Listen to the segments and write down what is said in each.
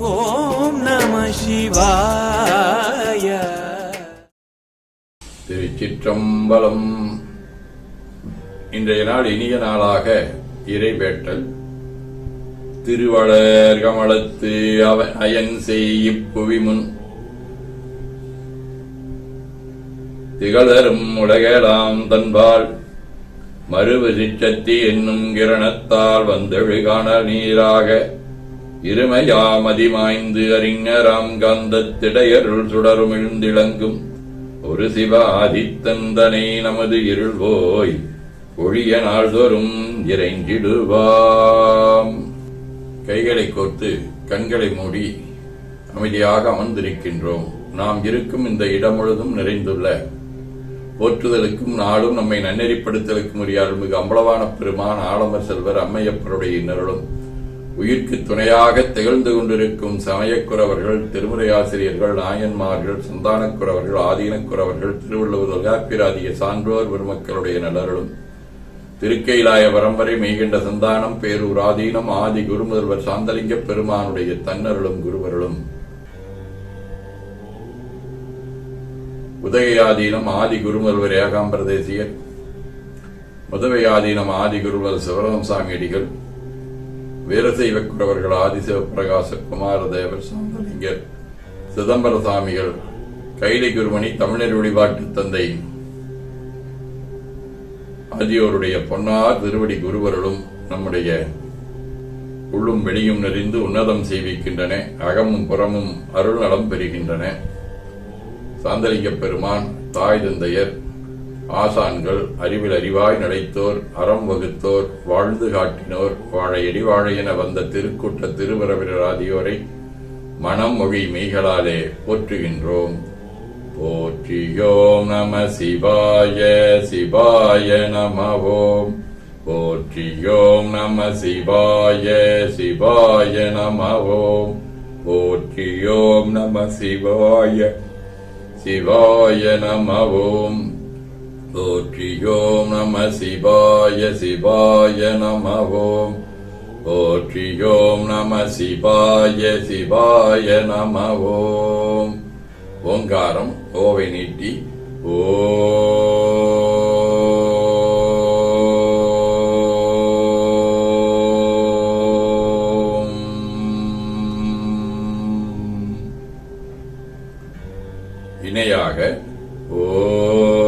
ஓம் நம சிவாய. திருச்சிற்றம்பலம். இன்றைய நாள் இனிய நாளாக இறைவேட்டல். திருவளர் கமலத்து அவன் அயன் செய்யிப்புவி முன் திகழரும் உலகலாம் தன்பால். மறுவிருச்சத்தி என்னும் கிரணத்தால் வந்தெழுகான நீராக. இருமையாமதிமாய்ந்து அறிஞராம் காந்தத்திடையருள் சுடருமிழ்ந்திளங்கும் ஒரு சிவ ஆதித்தந்தனை நமது இருள் போய் ஒழிய நாள்தோறும் இறைஞ்சிடுவாம். கைகளை கோர்த்து கண்களை மூடி அமைதியாக அமர்ந்திருக்கின்றோம். நாம் இருக்கும் இந்த இடம் முழுதும் நிறைந்துள்ள போற்றுதலுக்கும் நாளும் நம்மை நன்னெறிப்படுத்தலுக்கும் உரிய அருள்மிகு அம்பளவான பெருமான் ஆலமர் செல்வர் அம்மையப்பருடைய நிரலும் உயிர்க்கு துணையாக திகழ்ந்து கொண்டிருக்கும் சமயக்குறவர்கள் திருமுறையாசிரியர்கள் நாயன்மார்கள் சந்தானக்குறவர்கள் ஆதீனக்குறவர்கள் திருவள்ளுவர் தொல்காப்பிராதிய சான்றோர் பெருமக்களுடைய நலர்களும் திருக்கைலாய பரம்பரை மெய்கின்ற சந்தானம் பேரூர் ஆதீனம் ஆதி குருமுதல்வர் சாந்தலிங்க பெருமானுடைய தன்னருளும் குருவருளும். உதயாதீனம் ஆதி குருமுதல்வர் ஏகாம்பர தேசியர். ஆதி குருவர் சிவராமசாமி அடிகள். வீரசைவக்குறவர்கள் ஆதிசிவபிரகாச குமாரதேவர் சாந்தலிங்கர் சிதம்பர சாமிகள் கைலை குருமணி தமிழர் வழிபாட்டு தந்தை ஆகியோருடைய பொன்னார் திருவடி குருவர்களும் நம்முடைய உள்ளும் வெளியும் நிறைந்து உன்னதம் செய்விக்கின்றன. அகமும் புறமும் அருள் நலம் பெறுகின்றன. சாந்தலிங்க பெருமான் தாய் தந்தையர் ஆசான்கள் அறிவில் அறிவாய் நடைத்தோர் அறம் வகுத்தோர் வாழ்ந்து காட்டினோர் வாழையடி வாழையென வந்த திருக்கூட்ட திருவரவிராதியோரை மனம் மொழி மெய்களாலே போற்றுகின்றோம். போற்றியோம் நம சிவாய சிவாய நமவோம். போற்றியோம் நம சிவாய சிவாய நமவோம். போற்றியோம் நம சிவாய சிவாய நம ஓம் நம சிவாய சிவாய நம ஓம் போற்றியோம் நம சிவாய சிவாய நம ஓம் ஓங்காரம் ஓவை நீட்டி ஓம் இணையாக ஓம்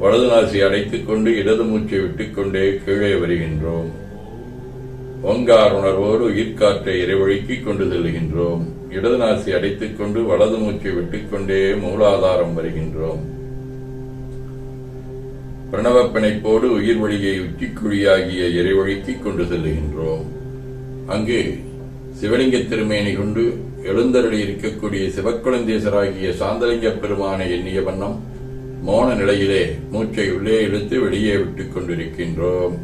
வலது நாசி அடைத்துக் கொண்டு இடது மூச்சை விட்டுக்கொண்டே கீழே வருகின்றோம். ஓங்கார் உணர்வோடு உயிர்காற்றை இறைவழுக்கிக் கொண்டு செல்கின்றோம். இடது நாசி அடைத்துக் கொண்டு வலது மூச்சை விட்டுக்கொண்டே மூலாதாரம் வருகின்றோம். பிரணவ பிணைப்போடு உயிர் வழியை உச்சிக்குழியாகிய இறைவழுக்கிக் கொண்டு செல்லுகின்றோம் அங்கு சிவலிங்க திருமேனி கொண்டு எழுந்தருளி இருக்கக்கூடிய சிவக்குழந்தேசராகிய சாந்தலிங்க பெருமானை எண்ணிய வண்ணம் மோன நிலையிலே மூச்சை உள்ளே இழுத்து வெளியே விட்டுக் கொண்டிருக்கின்றோம்.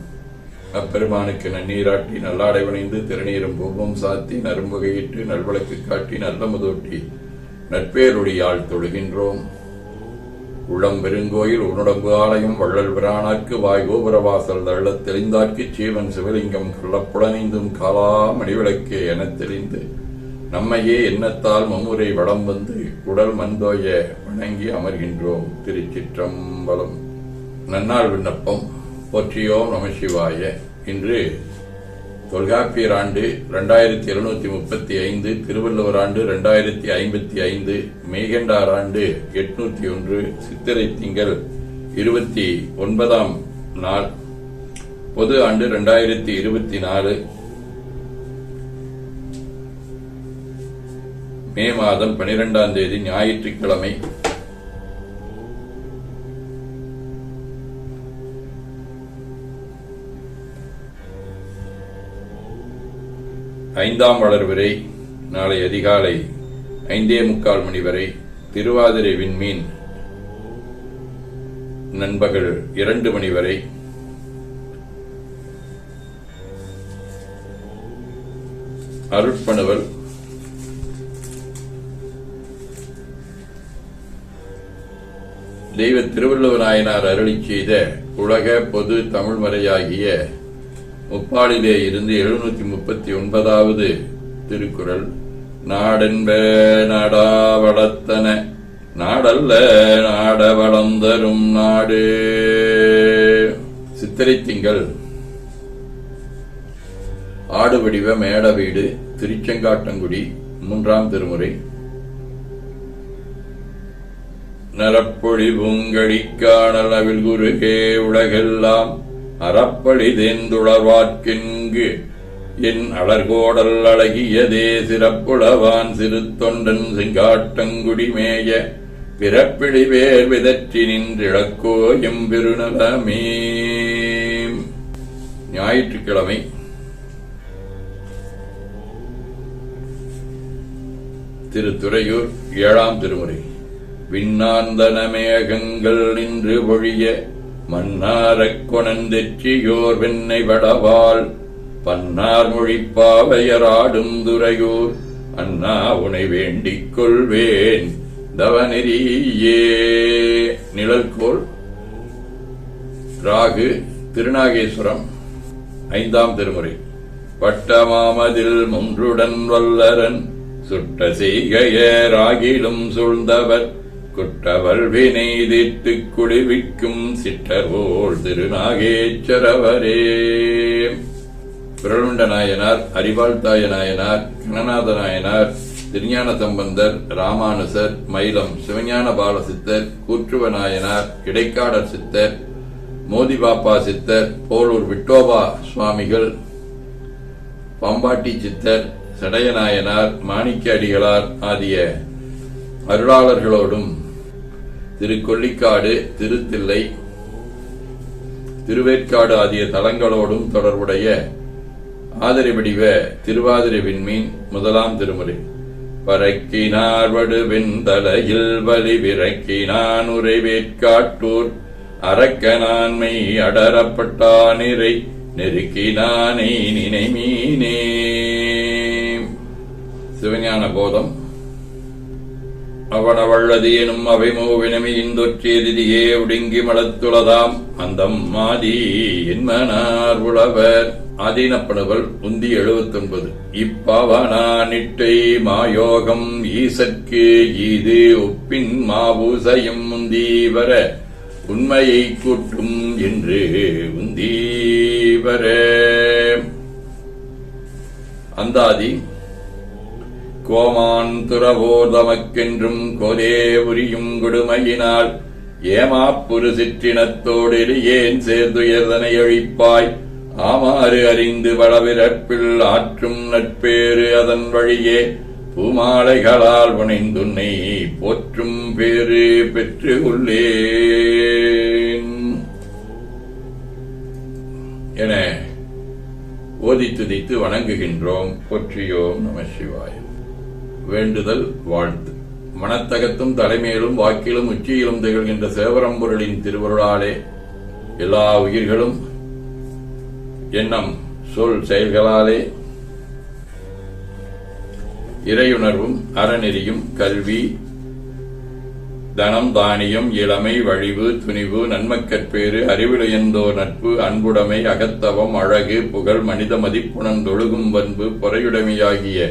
அப்பெருமானுக்கு நன்னீராட்டி நல்லாடை வணிந்து திருநீரும் பூபம் சாத்தி நரும்புகையிட்டு நல்வழக்கு காட்டி நல்ல முதோட்டி நட்பேருடையால் தொழுகின்றோம். உளம் பெருங்கோயில் உன்னுடம்பு ஆலயம் வள்ளல் பிரானாக்கு வாய் கோபுரவாசல் தள்ள தெளிந்தாக்கி சீவன் சிவலிங்கம் கள்ளப்புலனைந்தும் காலா மணிவிளக்கே எனத் தெளிந்து நம்மையே எண்ணத்தால் மம்முறை வளம் வந்து உடல் மந்தோய வணங்கி அமர்கின்றோம் திருச்சிற்றம்பலம். நன்னாள் விண்ணப்பம். போற்றியோம் நம சிவாய. இன்று தொல்காப்பியர் ஆண்டு இரண்டாயிரத்தி எழுநூத்தி முப்பத்தி ஐந்து திருவள்ளுவர் ஆண்டு இரண்டாயிரத்தி ஐம்பத்தி ஐந்து மேகண்டார் ஆண்டு எட்நூத்தி ஒன்று சித்திரை திங்கள் இருபத்தி ஒன்பதாம் நாள். பொது ஆண்டு இரண்டாயிரத்தி இருபத்தி நாலு மே மாதம் பனிரெண்டாம் தேதி ஞாயிற்றுக்கிழமை. ஐந்தாம் வளர் வரை நாளை அதிகாலை ஐந்தே முக்கால் மணி வரை திருவாதிரை விண்மீன் நண்பகல் இரண்டு மணி வரை. அருட்பணுவல் தெய்வ திருவள்ளுவர் நாயனார் அருளிச் செய்த உலக பொது தமிழ் மறையாகிய முப்பாளிலே இருந்து எழுநூத்தி முப்பத்தி ஒன்பதாவது திருக்குறள் நாடென்ப நாடா வளர்த்தன நாடல்ல நாட வளர்ந்தரும் நாடு. சித்திரை திங்கள் ஆடு வடிவ மேட வீடு திருச்செங்காட்டங்குடி மூன்றாம் திருமுறை. நரப்பொழி பூங்கடிக்கானளவில் குருகே உலகெல்லாம் அறப்பழி தேந்துளவார்க்கெங்கு? என் அலர்கோடல் அழகியதே சிறப்புளவான் சிறு தொண்டன் செங்காட்டங்குடி மேய. பிறப்பிழி வேர் விதற்றி நின்றிழக்கோ எம்பெருநலமே. ஞாயிற்றுக்கிழமை. திருத்துறையூர் ஏழாம் திருமுறை. விண்ணாந்தனமேகங்கள் நின்று பொழிய மன்னாரக் கொணந்தெற்றியோர் வெண்ணை வடவாள். பன்னார் மொழிப்பாவையராடும் துறையூர் அண்ணா உனை வேண்டிக் கொள்வேன். தவநெறியே. நிழற்கோள் ராகு திருநாகேஸ்வரம். ஐந்தாம் திருமுறை. வட்டமாமதில் முன்றுடன் வல்லரன் சுட்ட செய்கையராகிலும் சூழ்ந்தவர். குற்றவர் வினை தீர்த்துக் குடிவிக்கும் சிற்றர்வோல் திருநாகேச்சரவரே பிரலுண்ட நாயனார் அறிவாழ்த்தாய நாயனார் கணநாத நாயனார் திருஞான சம்பந்தர் ராமானுசர் மயிலம் சிவஞான பாலசித்தர் கூற்றுவ நாயனார் இடைக்காடர் சித்தர் மோதிபாப்பா சித்தர் போலூர் விட்டோபா சுவாமிகள் பம்பாட்டி சித்தர் சடையநாயனார் மாணிக்க அடிகளார் ஆகிய அருளாளர்களோடும் திருக்கொள்ளிக்காடு திருத்தில்லை திருவேற்காடு ஆகிய தலங்களோடும் தொடர்புடைய ஆதரி வடிவ திருவாதிரை விண்மீன் முதலாம் திருமுறை. பறக்கினார் வடுவெண்தலையில் வலி விறக்கினான் உரைவேற்காட்டூர் அரக்கனான்மை அடரப்பட்டானிரை நெருக்கினானை நினைமீனே. சிவஞான போதம். அவனவள்ளது எனும் அவைமோவினமி இந்தொற்றியதியே ஒடுங்கி மலத்துளதாம் அந்தம் மாதி என்மனார் உழவர். ஆதீனப்படுவல் உந்தி எழுபத்தொன்பது இப்பவனா நிட்டை மாயோகம் ஈசற்கு ஈது ஒப்பின் மாபூசையும் உந்தீவர உண்மையை கூட்டும் என்று உந்தீவர அந்தாதி கோமான் துறவோர் தமக்கென்றும் உரியும் கொடுமையினால் ஏமாப்புரு சிற்றினத்தோடு ஏன் சேர்ந்துயர்தனை அழிப்பாய்? ஆமாறு அறிந்து வளவிறப்பில் ஆற்றும் நட்பேறு அதன் வழியே பூமாலைகளால் புனைந்துன்னை போற்றும் பேறு பெற்று உள்ளேன் என ஓதி துதித்து வணங்குகின்றோம் போற்றியோம் நம சிவாயம் வேண்டுதல் வாழ்த்து. மனத்தகத்தும் தலைமையிலும் வாக்கிலும் உச்சியிலும் திகழ்கின்ற சேவரம்பொருளின் திருவருளாலே எல்லா உயிர்களும் எண்ணம் சொல் செயல்களாலே இறையுணர்வும் அறநெறியும் கல்வி தனம் தானியம் இளமை வழிவு துணிவு நன்மக்கற்பேறு அறிவிலையந்தோர் நட்பு அன்புடைமை அகத்தவம் அழகு புகழ் மனித மதிப்புணர்ந்தொழுகும் பண்பு பொறையுடைமையாகிய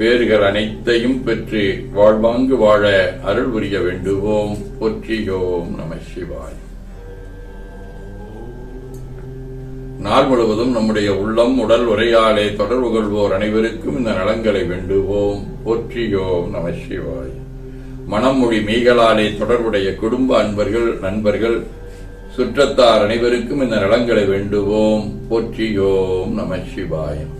பேறுகள் அனைத்தையும் பெற்று வாழ்வாங்கு வாழ அருள் புரிய வேண்டுவோம். போற்றியோம் நம சிவாய். நாள் முழுவதும் நம்முடைய உள்ளம் உடல் உரையாலே தொடர்பு கொள்வோர் அனைவருக்கும் இந்த நலங்களை வேண்டுவோம். போற்றியோம் நம சிவாய். மனம் மொழி மெய்களாலே தொடர்புடைய குடும்ப அன்பர்கள் நண்பர்கள் சுற்றத்தார் அனைவருக்கும் இந்த நலங்களை வேண்டுவோம். போற்றியோம் நம சிவாயம்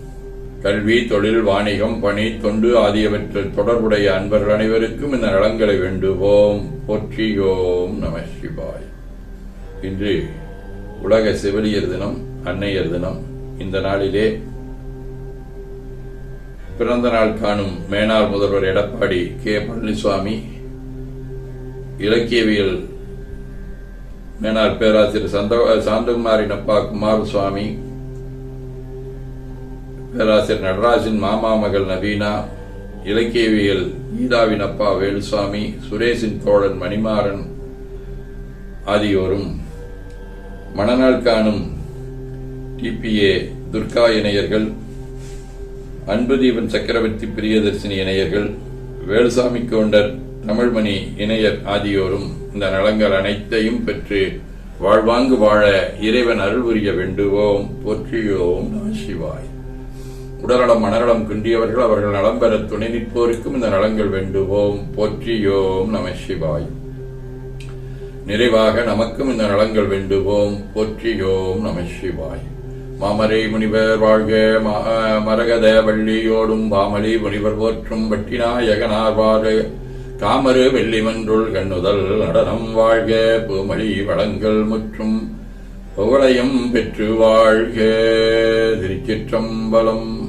கல்வி தொழில் வாணிகம் பணி தொண்டு ஆகியவற்றில் தொடர்புடைய அன்பர்கள் அனைவருக்கும் இந்த நலங்களை வேண்டுவோம். போற்றியோம் நம சிவாய். இன்று உலக செவிலியர் தினம் அன்னையர் தினம். இந்த நாளிலே பிறந்த நாள் காணும் மேனார் முதல்வர் எடப்பாடி கே. பழனிசுவாமி இலக்கியவியல் மேனார் பேராசிரியர் சந்த சாந்தகுமாரின் அப்பா குமாரசுவாமி பேராசிரியர் நடராஜன் மாமா மகள் நவீனா இலக்கியவியல் கீதாவின் அப்பா வேலுசாமி சுரேஷின் தோழன் மணிமாறன் ஆகியோரும் மணநாள் காணும் டிபிஏ துர்கா இணையர்கள் அன்புதீபன் சக்கரவர்த்தி பிரியதர்சினி இணையர்கள் வேலுசாமி கவுண்டர் தமிழ்மணி இணையர் ஆகியோரும் இந்த நலங்கள் அனைத்தையும் பெற்று வாழ்வாங்கு வாழ இறைவன் அருள் புரிய வேண்டுவோம் போற்றியோம் சிவாய். உடல்நலம் மனநலம் குன்றியவர்கள் அவர்கள் நலம் பெற துணை நிற்போருக்கும் இந்த நலங்கள் வேண்டுவோம். போற்றியோம் நம சிவாய். நிறைவாக நமக்கும் இந்த நலங்கள் வேண்டுவோம். போற்றியோம் நம சிவாய். மாமரை முனிவர் வாழ்க மரகத வள்ளியோடும் பாமலி முனிவர் போற்றும் வட்டிநாயகனார் வாழ்க காமரு வெள்ளிமன்றுள் கண்ணுதல் நடனம் வாழ்க பூமலி வளங்கள் முற்றும் புகழையும் பெற்று வாழ்க திருச்சிற்றம்பலம்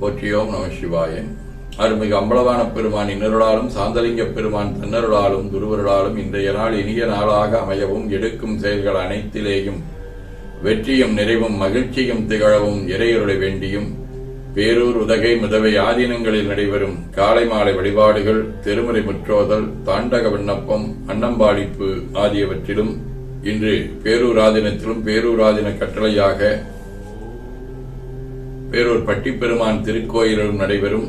போற்றியோம் நம சிவாயன் அருள்மிகு அம்பலவான பெருமான் இன்னருளாலும் சாந்தலிங்க பெருமான் தன்னருளாலும் குருவருளாலும் இன்றைய நாள் இனிய நாளாக அமையவும் எடுக்கும் செயல்கள் அனைத்திலேயும் வெற்றியும் நிறைவும் மகிழ்ச்சியும் திகழவும் இறையருளை வேண்டியும் பேரூர் உதகை முதவை ஆதீனங்களில் நடைபெறும் காலை மாலை வழிபாடுகள் திருமுறை முற்றோதல் தாண்டக விண்ணப்பம் அன்னம்பாடிப்பு ஆகியவற்றிலும் இன்று பேரூர் ஆதீனத்திலும் பேரூர் ஆதீன கட்டளையாக பேரூர் பட்டிப்பெருமான் திருக்கோயிலும் நடைபெறும்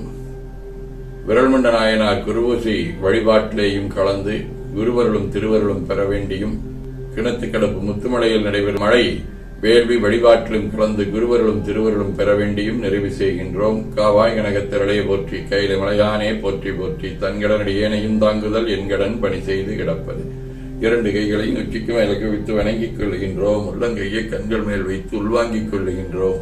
விரல்மண்ட நாயனார் குருவூசி வழிபாட்டிலேயும் கலந்து குருவருளும் திருவருளும் பெற வேண்டியும் கிணத்துக்கடப்பு முத்துமலையில் நடைபெறும் மழை வேள்வி வழிபாட்டிலும் கலந்து குருவருளும் திருவருளும் பெற வேண்டியும் நிறைவு செய்கின்றோம். காவாய் கனகத்திரளைய போற்றி கையில மலையானே போற்றி போற்றி தன்கடனடி ஏனையும் தாங்குதல் என்கடன் பணி செய்து கிடப்பது. இரண்டு கைகளையும் உச்சிக்கு மேலே குவித்து வணங்கிக் கொள்கின்றோம் உள்ளங்கையை கண்கள் மேல் வைத்து உள்வாங்கிக் கொள்கின்றோம்